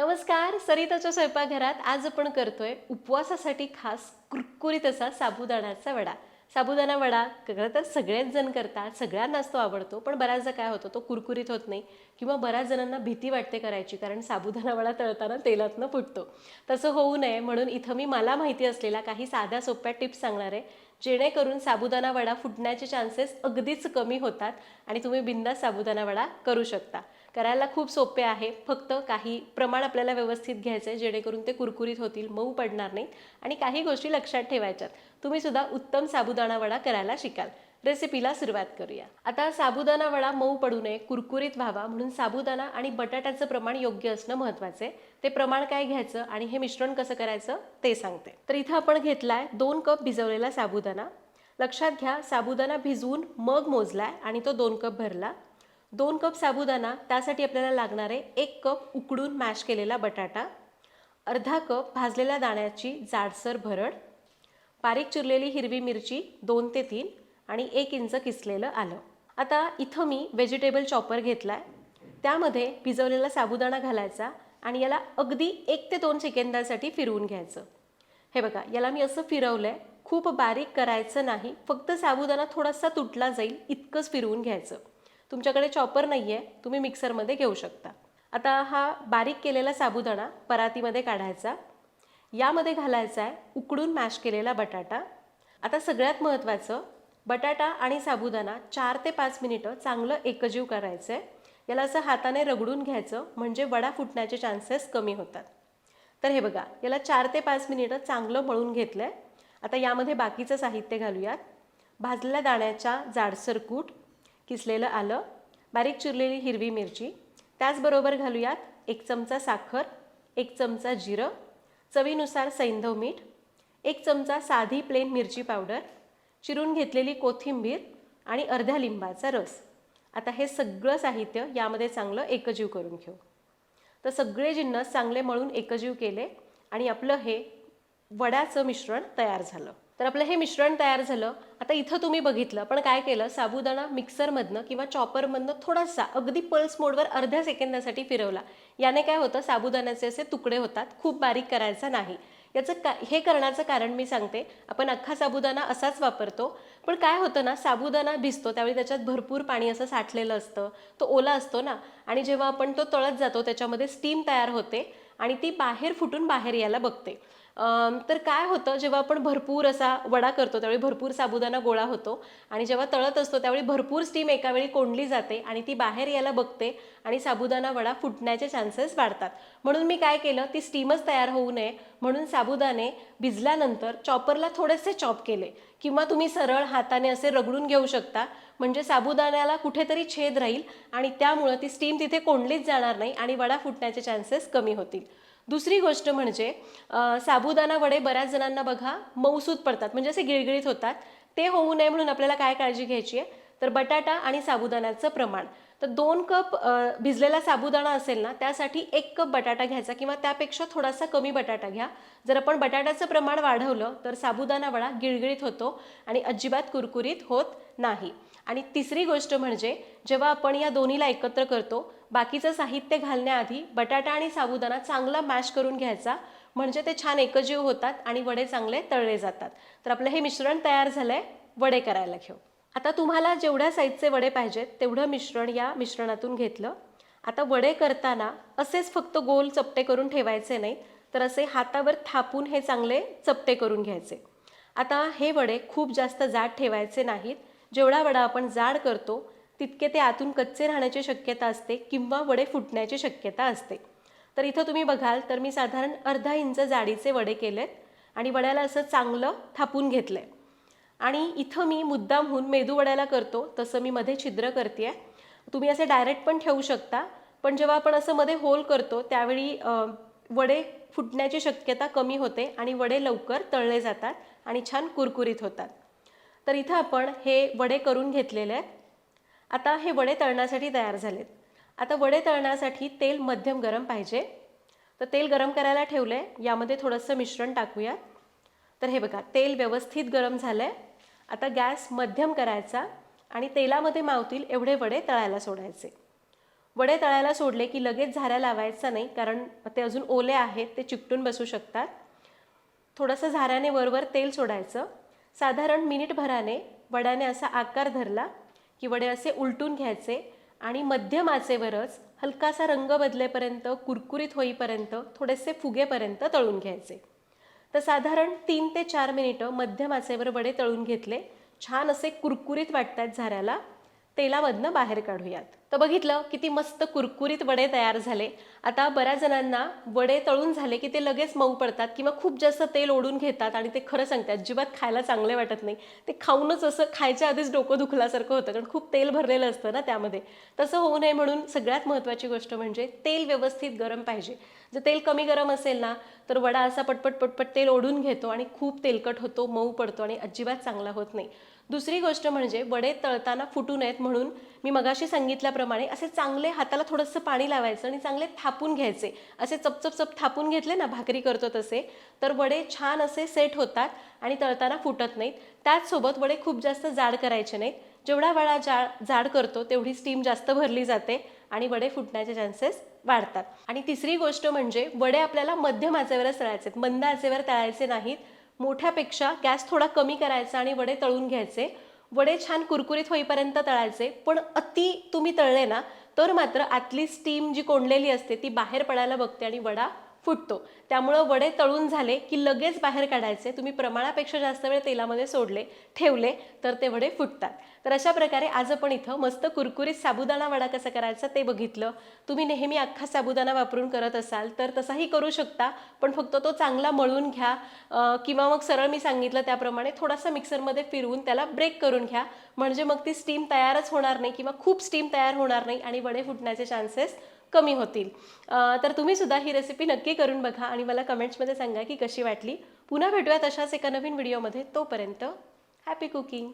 नमस्कार सरिताच्या स्वयंपाकघरात आज आपण करतोय उपवासासाठी खास कुरकुरीत असा साबुदाण्याचा वडा. साबुदाणा वडा खरं तर सगळेच जण करतात सगळ्यांनाच तो आवडतो पण बऱ्याचदा काय होतं तो कुरकुरीत होत नाही किंवा बऱ्याच जणांना भीती वाटते करायची कारण साबुदाणा वडा तळताना तेलातनं फुटतो. तसं होऊ नये म्हणून इथं मी मला माहिती असलेल्या काही साध्या सोप्या टिप्स सांगणार आहे. जेणेकरून साबुदाणा वडा फुटण्याचे चान्सेस अगदीच कमी होतात आणि तुम्ही बिंदास साबुदाणा वडा करू शकता. करायला खूप सोपे आहे. फक्त काही प्रमाण आपल्याला व्यवस्थित घ्यायचं आहे जेणेकरून ते कुरकुरीत होतील मऊ पडणार नाहीत आणि काही गोष्टी लक्षात ठेवायच्यात. तुम्ही सुद्धा उत्तम साबुदाणा वडा करायला शिकाल. रेसिपीला सुरुवात करूया. आता साबुदाणा वडा मऊ पडू नये कुरकुरीत व्हावा म्हणून साबुदाणा आणि बटाट्याचं प्रमाण योग्य असणं महत्त्वाचं आहे ते प्रमाण काय घ्यायचं आणि हे मिश्रण कसं करायचं ते सांगते. तर इथं आपण घेतलाय दोन कप भिजवलेला साबुदाणा. लक्षात घ्या साबुदाणा भिजवून मग मोजलाय आणि तो दोन कप भरला. दोन कप साबुदाणा त्यासाठी आपल्याला लागणार आहे एक कप उकडून मॅश केलेला बटाटा अर्धा कप भाजलेल्या दाण्याची जाडसर भरड बारीक चिरलेली हिरवी मिरची दोन ते तीन आणि एक इंच किसलेलं आलं. आता इथं मी व्हेजिटेबल चॉपर घेतला आहे त्यामध्ये भिजवलेला साबुदाणा घालायचा आणि याला अगदी एक ते दोन सेकंदासाठी फिरवून घ्यायचं. हे बघा याला मी असं फिरवलं आहे खूप बारीक करायचं नाही फक्त साबुदाणा थोडासा तुटला जाईल इतकंच फिरवून घ्यायचं. तुमच्याकडे चॉपर नाही आहे तुम्ही मिक्सरमध्ये घेऊ शकता. आता हा बारीक केलेला साबुदाणा परातीमध्ये काढायचा. यामध्ये घालायचा आहे उकडून मॅश केलेला बटाटा. आता सगळ्यात महत्त्वाचं बटाटा आणि साबुदाणा चार ते पाच मिनिटं चांगलं एकजीव करायचं आहे याला असं हाताने रगडून घ्यायचं म्हणजे वडा फुटण्याचे चान्सेस कमी होतात. तर हे बघा याला चार ते पाच मिनिटं चांगलं मळून घेतलं आहे आता यामध्ये बाकीचं साहित्य घालूयात. भाजलेल्या दाण्याच्या जाडसर कूट किसलेलं आलं बारीक चिरलेली हिरवी मिरची. त्याचबरोबर घालूयात एक चमचा साखर एक चमचा जिरं चवीनुसार सैंधव मीठ एक चमचा साधी प्लेन मिरची पावडर चिरून घेतलेली कोथिंबीर आणि अर्ध्या लिंबाचा रस. आता हे सगळं साहित्य यामध्ये चांगलं एकजीव करून घेऊ. तर सगळे जिन्नस चांगले मळून एकजीव केले आणि आपलं हे वड्याचं मिश्रण तयार झालं. तर आपलं हे मिश्रण तयार झालं. आता इथं तुम्ही बघितलं पण काय केलं? साबुदाणा मिक्सरमधनं किंवा चॉपरमधनं थोडासा अगदी पल्स मोडवर अर्ध्या सेकंदासाठी फिरवला. याने काय होतं? साबुदाण्याचे असे तुकडे होतात. खूप बारीक करायचा नाही. याचं का हे करण्याचं कारण मी सांगते. आपण अख्खा साबुदाणा असाच वापरतो पण काय होतं ना साबुदाणा भिजतो त्यावेळी त्याच्यात भरपूर पाणी असं साठलेलं असतं तो ओला असतो ना. आणि जेव्हा आपण तो तळत जातो त्याच्यामध्ये स्टीम तयार होते. आणि ती बाहेर फुटून बाहेर यायला बघते. तर काय होतं जेव्हा आपण भरपूर असा वडा करतो त्यावेळी भरपूर साबुदाणा गोळा होतो आणि जेव्हा तळत असतो त्यावेळी भरपूर स्टीम एका वेळी कोंडली जाते आणि ती बाहेर यायला बघते आणि साबुदाणा वडा फुटण्याचे चान्सेस वाढतात. म्हणून मी काय केलं ती स्टीमच तयार होऊ नये. म्हणून साबुदाणे भिजल्यानंतर चॉपरला थोडेसे चॉप केले. किंवा तुम्ही सरळ हाताने असे रगडून घेऊ शकता. म्हणजे साबुदाण्याला कुठेतरी छेद राहील आणि त्यामुळं ती स्टीम तिथे कोंडलीच जाणार नाही आणि वडा फुटण्याचे चान्सेस कमी होतील. दुसरी गोष्ट म्हणजे साबुदाणा वडे बऱ्याच जणांना बघा मौसूद पडतात म्हणजे असे गिळगिळीत होतात. ते होऊ नये म्हणून आपल्याला काय काळजी घ्यायची आहे? तर बटाटा आणि साबुदाण्याचं प्रमाण. तर दोन कप भिजलेला साबुदाणा असेल ना त्यासाठी एक कप बटाटा घ्यायचा किंवा त्यापेक्षा थोडासा कमी बटाटा घ्या. जर आपण बटाट्याचं प्रमाण वाढवलं तर साबुदाणा वडा गिळगिळीत होतो आणि अजिबात कुरकुरीत होत नाही. आणि तिसरी गोष्ट म्हणजे जेव्हा आपण या दोन्हीला एकत्र करतो बाकीचं साहित्य घालण्याआधी बटाटा आणि साबुदाणा चांगला मॅश करून घ्यायचा. म्हणजे ते छान एकजीव होतात आणि वडे चांगले तळले जातात. तर आपलं हे मिश्रण तयार झालंय वडे करायला घेऊ. आता तुम्हाला जेवढ्या साईजचे वडे पाहिजेत तेवढं मिश्रण या मिश्रणातून घेतलं. आता वडे करताना असेच फक्त गोल चपटे करून ठेवायचे नाहीत तर असे हातावर थापून हे चांगले चपटे करून घ्यायचे. आता हे वडे खूप जास्त जाड ठेवायचे नाहीत जेवढा वडा आपण जाड करतो तितके ते आतून कच्चे राहण्याची शक्यता असते किंवा वडे फुटण्याची शक्यता असते. तर इथं तुम्ही बघाल तर मी साधारण अर्धा इंच जाडीचे वडे केलेत आणि वड्याला असं चांगलं थापून घेतलं आहे आणि इथं मी मुद्दामहून मेदू वड्याला करतो तसं मी मध्ये छिद्र करते आहे तुम्ही असे डायरेक्ट पण ठेवू शकता पण जेव्हा आपण असं मध्ये होल करतो त्यावेळी वडे फुटण्याची शक्यता कमी होते आणि वडे लवकर तळले जातात आणि छान कुरकुरीत होतात. तर इथं आपण हे वडे करून घेतलेले आहेत. आता हे वडे तळण्यासाठी तयार झालेत. आता वडे तळण्यासाठी तेल मध्यम गरम पाहिजे. तर तेल गरम करायला ठेवलं. आहे यामध्ये थोडंसं मिश्रण टाकूया. तर हे बघा तेल व्यवस्थित गरम झालं आहे आता गॅस मध्यम करायचा आणि तेलामध्ये मावतील एवढे वडे तळायला सोडायचे. वडे तळायला सोडले की लगेच झाऱ्या लावायचा नाही कारण ते अजून ओले आहेत ते चिकटून बसू शकतात. थोडंसं झाऱ्याने वरवर तेल सोडायचं. साधारण मिनिटभराने वड्याने असा आकार धरला की वडे असे उलटून घ्यायचे आणि मध्यम आचेवरच हलकासा रंग बदलेपर्यंत कुरकुरीत होईपर्यंत थोडेसे फुगेपर्यंत तळून घ्यायचे. तर साधारण तीन ते चार मिनिटं मध्यम आचेवर वडे तळून घेतले. छान असे कुरकुरीत वाटतात झाऱ्याला. तेलामधनं बाहेर काढूयात. तर बघितलं किती मस्त कुरकुरीत वडे तयार झाले. आता बऱ्याच जणांना वडे तळून झाले की ते लगेच मऊ पडतात किंवा खूप जास्त तेल ओढून घेतात आणि ते खरं सांगतात अजिबात खायला चांगले वाटत नाही. ते खाऊनच असं खायच्या आधीच डोकं दुखल्यासारखं होतं कारण खूप तेल भरलेलं असतं ना त्यामध्ये. तसं होऊ नये म्हणून सगळ्यात महत्त्वाची गोष्ट म्हणजे तेल व्यवस्थित गरम पाहिजे. जर तेल कमी गरम असेल ना तर वडा असा पटपट पटपट तेल ओढून घेतो आणि खूप तेलकट होतो मऊ पडतो आणि अजिबात चांगला होत नाही. दुसरी गोष्ट म्हणजे वडे तळताना फुटू नयेत म्हणून मी मगाशी सांगितल्याप्रमाणे असे चांगले हाताला थोडंसं पाणी लावायचं आणि चांगले थापून घ्यायचे. असे चपचप चप थापून घेतले ना भाकरी करतो तसे तर वडे छान असे सेट होतात आणि तळताना फुटत नाहीत. त्याचसोबत वडे खूप जास्त जाड करायचे नाहीत. जेवढा वडा जा जाड करतो तेवढी स्टीम जास्त भरली जाते आणि वडे फुटण्याचे चान्सेस वाढतात. आणि तिसरी गोष्ट म्हणजे वडे आपल्याला मध्यम आचेवरच तळायचे आहेत मंद आचेवर तळायचे नाहीत. मोठ्यापेक्षा गॅस थोडा कमी करायचा आणि वडे तळून घ्यायचे. वडे छान कुरकुरीत होईपर्यंत तळायचे. पण अति तुम्ही तळले ना तर मात्र आतली स्टीम जी कोंडलेली असते ती बाहेर पडायला बघते आणि वडा फुटतो. त्यामुळं वडे तळून झाले की लगेच बाहेर काढायचे. तुम्ही प्रमाणापेक्षा जास्त वेळ तेलामध्ये सोडले ठेवले तर ते वडे फुटतात. तर अशा प्रकारे आज आपण इथं मस्त कुरकुरीत साबुदाणा वडा कसा करायचा ते बघितलं. तुम्ही नेहमी अख्खा साबुदाणा वापरून करत असाल तर तसाही करू शकता पण फक्त तो चांगला मळून घ्या. किंवा मग सरळ मी सांगितलं त्याप्रमाणे थोडासा मिक्सरमध्ये फिरवून त्याला ब्रेक करून घ्या. म्हणजे मग ती स्टीम तयारच होणार नाही किंवा खूप स्टीम तयार होणार नाही आणि वडे फुटण्याचे चान्सेस कमी होतील. तर तुम्ही सुद्धा ही रेसिपी नक्की करून बघा आणि मला कमेंट्समध्ये सांगा की कशी वाटली. पुन्हा भेटूयात अशाच एका नवीन व्हिडिओमध्ये तोपर्यंत हॅपी कुकिंग